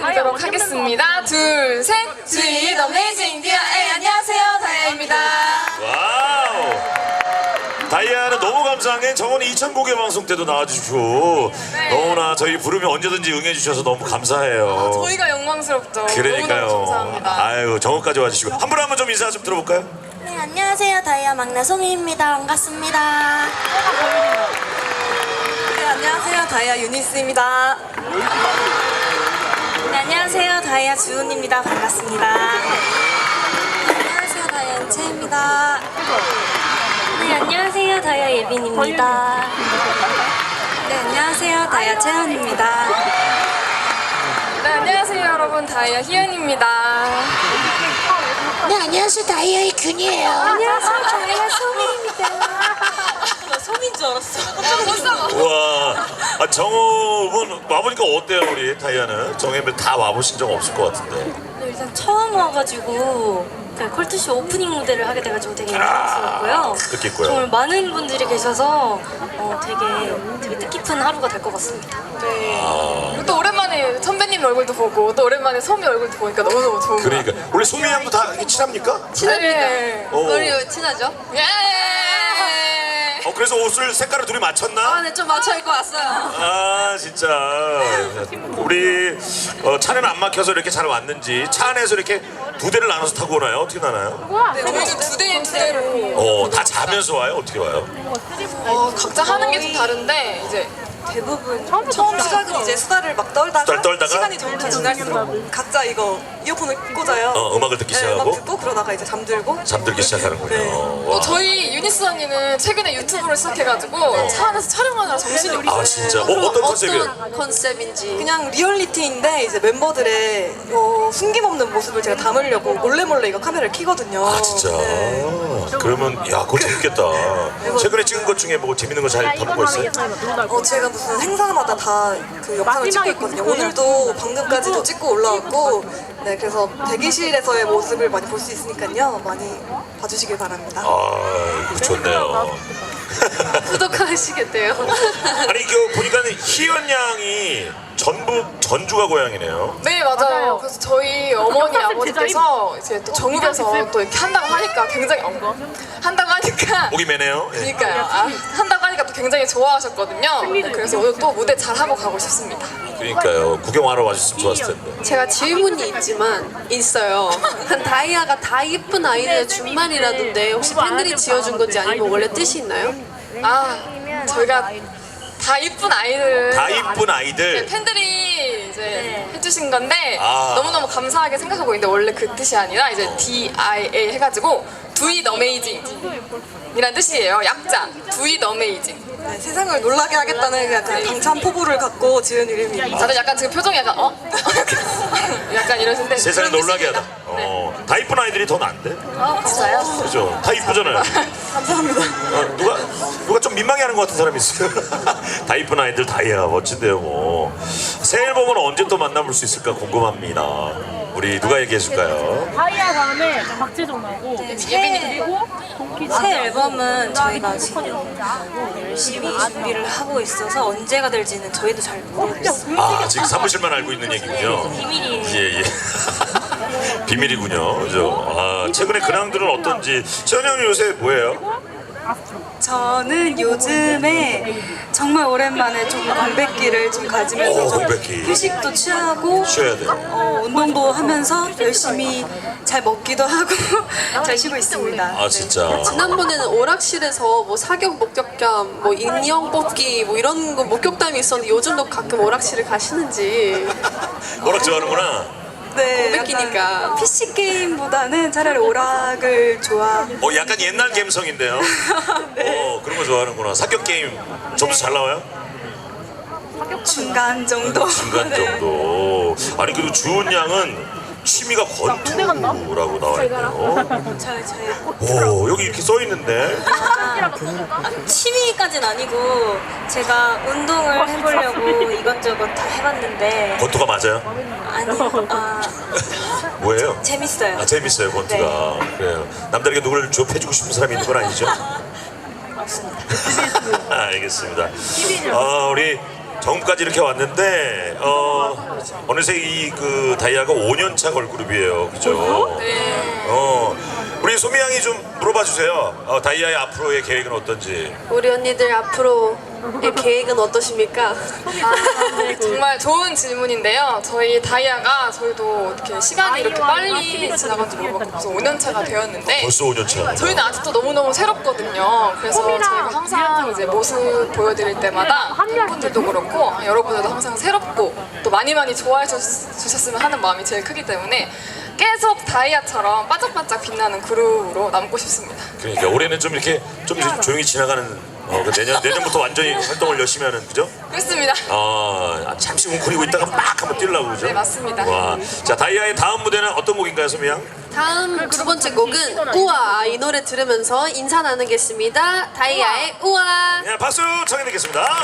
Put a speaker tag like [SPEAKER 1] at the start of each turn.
[SPEAKER 1] 인사드리도록 하겠습니다. 둘, 셋. 스윗 어메이징 디어 에이 안녕하세요. 다혜입니다.
[SPEAKER 2] 와우. 다이아는 너무 감사한 게 정원이 2000곡의 방송 때도 나와주시고
[SPEAKER 1] 네.
[SPEAKER 2] 너무나 저희 부르면 언제든지 응해주셔서 너무 감사해요.
[SPEAKER 1] 저희가 영광스럽죠.
[SPEAKER 2] 그러니까요.
[SPEAKER 1] 너무너무 감사합니다.
[SPEAKER 2] 아유 정원까지 와주시고 한 분에 한번 좀 인사 좀 들어볼까요?
[SPEAKER 3] 네, 안녕하세요. 다이아 막내 송이입니다. 반갑습니다.
[SPEAKER 1] 네, 안녕하세요. 다이아 유니스입니다.
[SPEAKER 3] 네, 안녕하세요. 다이아 주은입니다. 반갑습니다. 안녕하세요. 다이아 은채입니다. 네, 안녕하세요. 다이아 예빈입니다. 네, 안녕하세요. 다이아 채연입니다.
[SPEAKER 1] 네, 안녕하세요, 여러분. 다이아 희연입니다.
[SPEAKER 3] 네, 안녕하세요. 다이아의 균이에요. 안녕하세요. 다이아 송이입니다.
[SPEAKER 2] 우와. 아, 정호분 와보니까 어때요 우리 다이아는? 정혜별 다 와보신 적 없을 것 같은데.
[SPEAKER 3] 네, 일단 처음 와가지고 그 컬투쇼 오프닝 무대를 하게 돼가지고 되게 영광스럽고요.
[SPEAKER 2] 뜻깊고요.
[SPEAKER 3] 정말 많은 분들이 계셔서 어, 되게 되게 뜻깊은 하루가 될 것 같습니다.
[SPEAKER 1] 네. 또 오랜만에 선배님 얼굴도 보고 또 오랜만에 소미 얼굴도 보니까 너무너무 좋은 것
[SPEAKER 2] 그러니까 우리 소미 양도 다 친합니까?
[SPEAKER 1] 친합니다. 네.
[SPEAKER 2] 오.
[SPEAKER 1] 우리 친하죠? 예!
[SPEAKER 2] 어 그래서 옷을 색깔을 둘이 맞췄나?
[SPEAKER 1] 네, 좀 맞춰 입고 왔어요.
[SPEAKER 2] 아 진짜 우리 어, 차는 안 막혀서 이렇게 잘 왔는지 차 안에서 이렇게 두 대를 나눠서 타고 오나요? 어떻게 나나요?
[SPEAKER 1] 네, 저희는 두 대, 두 대로.
[SPEAKER 2] 어 다 자면서 와요? 어떻게 와요?
[SPEAKER 1] 어, 각자 하는 게 좀 다른데, 이제
[SPEAKER 4] 대부분 처음 시작은 이제 수다를 막 떨다가,
[SPEAKER 2] 수다를 떨다가?
[SPEAKER 4] 시간이 점점 지날수록 각자 이거 이어폰을 꽂아요.
[SPEAKER 2] 어, 음악을 듣기
[SPEAKER 4] 네,
[SPEAKER 2] 시작하고?
[SPEAKER 4] 음악 듣고 그러다가 이제 잠들고
[SPEAKER 2] 잠들기 시작하는군요.
[SPEAKER 4] 네.
[SPEAKER 1] 어,
[SPEAKER 2] 와.
[SPEAKER 1] 저희 유니스 언니는 최근에 유튜브를 시작해가지고 차 안에서 촬영하느라 정신이 없어요.
[SPEAKER 2] 아 진짜 어, 어떤 컨셉이에요?
[SPEAKER 1] 컨셉인지.
[SPEAKER 4] 그냥 리얼리티인데 이제 멤버들의 어, 숨김없는 모습을 제가 담으려고 몰래 몰래 이거 카메라를 켜거든요.
[SPEAKER 2] 아 진짜
[SPEAKER 4] 네.
[SPEAKER 2] 그러면 야 그거 재밌겠다. 최근에 찍은 것 중에 뭐 재밌는 거 잘 담은 거 있어요?
[SPEAKER 4] 어, 제가 무슨 행사마다 다 그 영상을 찍고 있거든요. 오늘도 방금까지도 찍고 올라왔고, 네, 그래서 대기실에서의 모습을 많이 볼 수 있으니까요. 많이 봐주시길 바랍니다.
[SPEAKER 2] 아 이거 좋네요.
[SPEAKER 1] 구독하시겠대요.
[SPEAKER 2] 아니 그 보니까 희연 양이 전북 전주가 고향이네요.
[SPEAKER 1] 네 맞아요. 그래서 저희 어머니 아버지께서 이제 또 정읍에서 또 이렇게 한다고 하니까 굉장히 어, 한다고 하니까
[SPEAKER 2] 목이 매네요. 예.
[SPEAKER 1] 그러니까요. 아, 한다고 하니까 또 굉장히 좋아하셨거든요. 네, 그래서 오늘 또 무대 잘 하고 가고 싶습니다.
[SPEAKER 2] 그러니까요. 구경하러 와주셨으면 좋았을 텐데.
[SPEAKER 5] 제가 질문이 있지만 있어요. 한 다이아가 다 이쁜 아이들의 준말이라던데 혹시 팬들이 지어준 건지 아니면 원래 뜻이 있나요?
[SPEAKER 1] 아 저희가 다 이쁜 아이들
[SPEAKER 2] 다 이쁜 아이들.
[SPEAKER 1] 팬들이 이제 해주신 건데
[SPEAKER 2] 아.
[SPEAKER 1] 너무너무 감사하게 생각하고 있는데 원래 그 뜻이 아니라 이제 D-I-A 해가지고 Do it amazing 이란 뜻이에요 약자 Do it amazing
[SPEAKER 4] 네, 세상을 놀라게 하겠다는 약간 당찬 포부를 갖고 지은 이름입니다.
[SPEAKER 1] 다들 약간 지금 표정이 약간 어? 약간 이러신데
[SPEAKER 2] 세상을
[SPEAKER 1] 그런
[SPEAKER 2] 놀라게 하다.
[SPEAKER 1] 뜻입니다. 네.
[SPEAKER 2] 어, 다 이쁜 아이들이 더 난데?
[SPEAKER 1] 어, 진짜요?
[SPEAKER 2] 그죠? 다 이쁘잖아요.
[SPEAKER 4] 감사합니다.
[SPEAKER 2] 어, 누가 누가 좀 민망해하는 것 같은 사람이 있어요. 다 이쁜 아이들 다이아 멋진데요 뭐. 새 앨범은 언제 또 만나볼 수 있을까 궁금합니다. 우리 누가 얘기해 줄까요?
[SPEAKER 6] 다이아 다음에 박재정하고
[SPEAKER 1] 예빈이
[SPEAKER 6] 그리고
[SPEAKER 3] 새 앨범은 저희가 지금 열심히 준비를 하고 있어서 언제가 될지는 저희도 잘 모르겠어요.
[SPEAKER 2] 아 지금 사무실만 알고 있는 얘기군요.
[SPEAKER 3] 비밀이에요.
[SPEAKER 2] 예 예. 비밀이군요. 그죠? 아 최근에 근황들은 어떤지. 채연이 형님 요새 뭐예요?
[SPEAKER 4] 저는 요즘에 정말 오랜만에 좀 공백기를 좀 가지면서
[SPEAKER 2] 오,
[SPEAKER 4] 좀
[SPEAKER 2] 공백기.
[SPEAKER 4] 휴식도 취하고
[SPEAKER 2] 쉬어야 돼요.
[SPEAKER 4] 어, 운동도 하면서 열심히 잘 먹기도 하고 잘 쉬고 있습니다.
[SPEAKER 2] 아 진짜.
[SPEAKER 5] 지난번에는 오락실에서 뭐 사격 목격담, 뭐 인형 뽑기 뭐 이런 거 목격담이 있었는데 요즘도 가끔 오락실을 가시는지
[SPEAKER 2] 오락 좋아하는구나.
[SPEAKER 4] 네,
[SPEAKER 5] 공백기니까.
[SPEAKER 4] 약간 PC 게임보다는 차라리 오락을 좋아.
[SPEAKER 2] 어 약간 옛날 감성인데요. 어 그런 거 좋아하는구나. 사격 게임 점수 잘 나와요?
[SPEAKER 4] 중간 정도.
[SPEAKER 2] 중간 정도. 아니 그리고 주은 양은 취미가 권투라고 나와 있네요.
[SPEAKER 3] 저희 저희
[SPEAKER 2] 오 여기 이렇게 써 있는데.
[SPEAKER 3] 취미까지는 아니고 제가 운동을 해보려고 이것저것 다 해봤는데
[SPEAKER 2] 권투가 맞아요?
[SPEAKER 3] 아니 아
[SPEAKER 2] 뭐예요?
[SPEAKER 3] 재밌어요.
[SPEAKER 2] 아 재밌어요 권투가. 그래요. 남들에게 누굴 좁혀주고 싶은 사람이 있는 건 아니죠? 알겠습니다. 아 우리 정음까지 이렇게 왔는데 어 어느새 이 그 다이아가 5년차 걸그룹이에요, 그죠?
[SPEAKER 1] 네.
[SPEAKER 2] 어 우리 소미 양이 좀 물어봐 주세요. 어, 다이아의 앞으로의 계획은 어떤지.
[SPEAKER 5] 우리 언니들 앞으로의 계획은 어떠십니까?
[SPEAKER 1] 정말 좋은 질문인데요. 저희 다이아가 저희도 이렇게 시간이 이렇게 빨리 지나간지 모르겠고 벌써 5년 차가 되었는데
[SPEAKER 2] 벌써 5년 차.
[SPEAKER 1] 저희는 아직도 너무너무 새롭거든요. 그래서 저희가 항상 이제 모습 보여드릴 때마다 팬분들도 그렇고 여러분들도 항상 새롭고 또 많이 많이 좋아해 주- 주셨으면 하는 마음이 제일 크기 때문에 계속 다이아처럼 반짝반짝 빛나는 그룹으로 남고 싶습니다.
[SPEAKER 2] 그러니까 올해는 좀 이렇게 좀 이렇게 조용히 지나가는. 어, 그 내년 내년부터 완전히 활동을 열심히 하는 그죠?
[SPEAKER 1] 그렇습니다.
[SPEAKER 2] 아 잠시 웅크리고 있다가 막 한번 뛰려고 그죠?
[SPEAKER 1] 네, 맞습니다.
[SPEAKER 2] 와, 자 다이아의 다음 무대는 어떤 곡인가요, 소미 양?
[SPEAKER 5] 다음 두 번째 곡은 우와 이 노래 들으면서 인사 나누겠습니다. 다이아의 우와.
[SPEAKER 2] 네, 박수 청해 드리겠습니다.